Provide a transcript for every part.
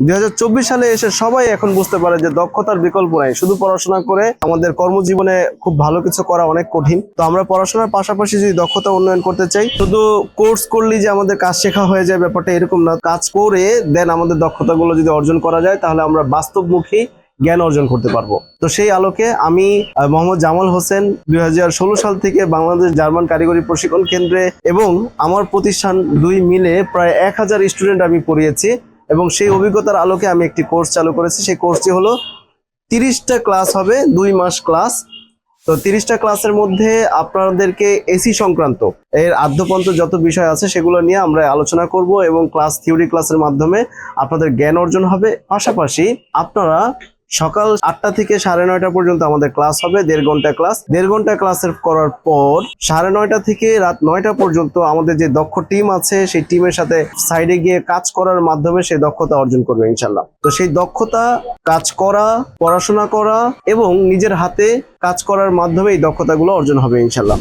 দুই হাজার চব্বিশ সালে এসে সবাই এখন বুঝতে পারে যে দক্ষতার বিকল্প নাই। শুধু পড়াশোনা করে আমাদের কর্মজীবনে খুব ভালো কিছু করা অনেক কঠিন। তো আমরা পড়াশোনার পাশাপাশি যদি দক্ষতা উন্নয়ন করতে চাই, শুধু কোর্স করলেই যে আমাদের কাজ শেখা হয়ে যায় ব্যাপারটা এরকম না। কাজ করে দেন আমাদের দক্ষতাগুলো যদি অর্জন করা যায়, তাহলে আমরা বাস্তবমুখী জ্ঞান অর্জন করতে পারব। তো সেই আলোকে আমি মোহাম্মদ জামাল হোসেন দুই হাজার ষোলো সাল থেকে বাংলাদেশ জার্মান কারিগরি প্রশিক্ষণ কেন্দ্রে এবং আমার প্রতিষ্ঠান দুই মিলে প্রায় এক হাজার স্টুডেন্ট আমি পড়িয়েছি। এবং সেই অভিজ্ঞতার আলোকে আমি একটি কোর্স চালু করেছি। সেই কোর্সটি হলো তিরিশটা ক্লাস হবে, দুই মাস ক্লাস। তো তিরিশটা ক্লাসের মধ্যে আপনাদেরকে এসি সংক্রান্ত এর আদ্যপন্ত যত বিষয় আছে সেগুলো নিয়ে আমরা আলোচনা করব এবং ক্লাস থিওরি ক্লাসের মাধ্যমে আপনাদের জ্ঞান অর্জন হবে। পাশাপাশি আপনারা সকাল আটটা থেকে সাড়ে নয়টা পর্যন্ত আমাদের ক্লাস হবে, দেড় ঘণ্টা ক্লাস। দেড় ঘণ্টা ক্লাসের করার পর সাড়ে নয়টা থেকে রাত নয়টা পর্যন্ত আমাদের যে দক্ষ টিম আছে, সেই টিমের সাথে সাইডে গিয়ে কাজ করার মাধ্যমে সেই দক্ষতা অর্জন করবে ইনশাল্লাহ তো সেই দক্ষতা, কাজ করা, পড়াশোনা করা এবং নিজের হাতে কাজ করার মাধ্যমে এই দক্ষতাগুলো অর্জন হবে ইনশাল্লাহ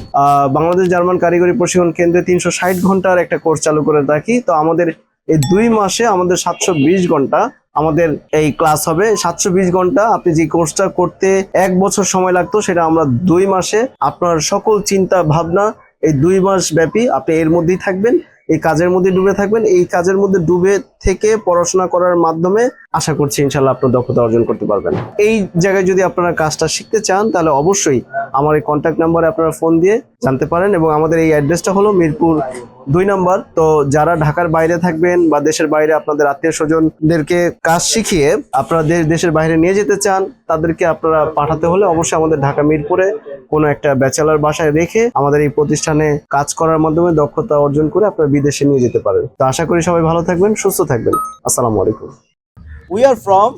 বাংলাদেশ জার্মান কারিগরি প্রশিক্ষণ কেন্দ্রে তিনশো ষাট ঘণ্টার একটা কোর্স চালু করে রাখি তো আমাদের এই দুই মাসে আমাদের সাতশো বিশ ঘণ্টা আমাদের এই ক্লাস হবে। সাতশো বিশ ঘণ্টা আপনি যে কোর্সটা করতে এক বছর সময় লাগতো, সেটা আমরা দুই মাসে আপনার সকল চিন্তা, ভাবনা এই দুই মাস ব্যাপী আপনি এর মধ্যেই থাকবেন, এই কাজের মধ্যে ডুবে থাকবেন। এই কাজের মধ্যে ডুবে থেকে পড়াশোনা করার মাধ্যমে আশা করছি ইনশাল্লাহ আপনার দক্ষতা অর্জন করতে পারবেন। এই জায়গায় যদি আপনারা কাজটা শিখতে চান, তাহলে অবশ্যই আমার এই কন্ট্যাক্ট নাম্বারে আপনারা ফোন দিয়ে জানতে পারেন এবং আমাদের এই অ্যাড্রেসটা হলো মিরপুর দুই নাম্বার। তো যারা ঢাকার বাইরে থাকবেন বা দেশের বাইরে আপনাদের আত্মীয় স্বজনদেরকে কাজ শিখিয়ে আপনারা দেশ দেশের বাইরে নিয়ে যেতে চান, তাদেরকে আপনারা পাঠাতে হলে অবশ্যই আমাদের ঢাকা মিরপুরে কোনো একটা ব্যাচেলার বাসায় রেখে আমাদের এই প্রতিষ্ঠানে কাজ করার মাধ্যমে দক্ষতা অর্জন করে আপনারা বিদেশে নিয়ে যেতে পারেন। তো আশা করি সবাই ভালো থাকবেন, সুস্থ থাকবেন। আসসালামু আলাইকুম। We are from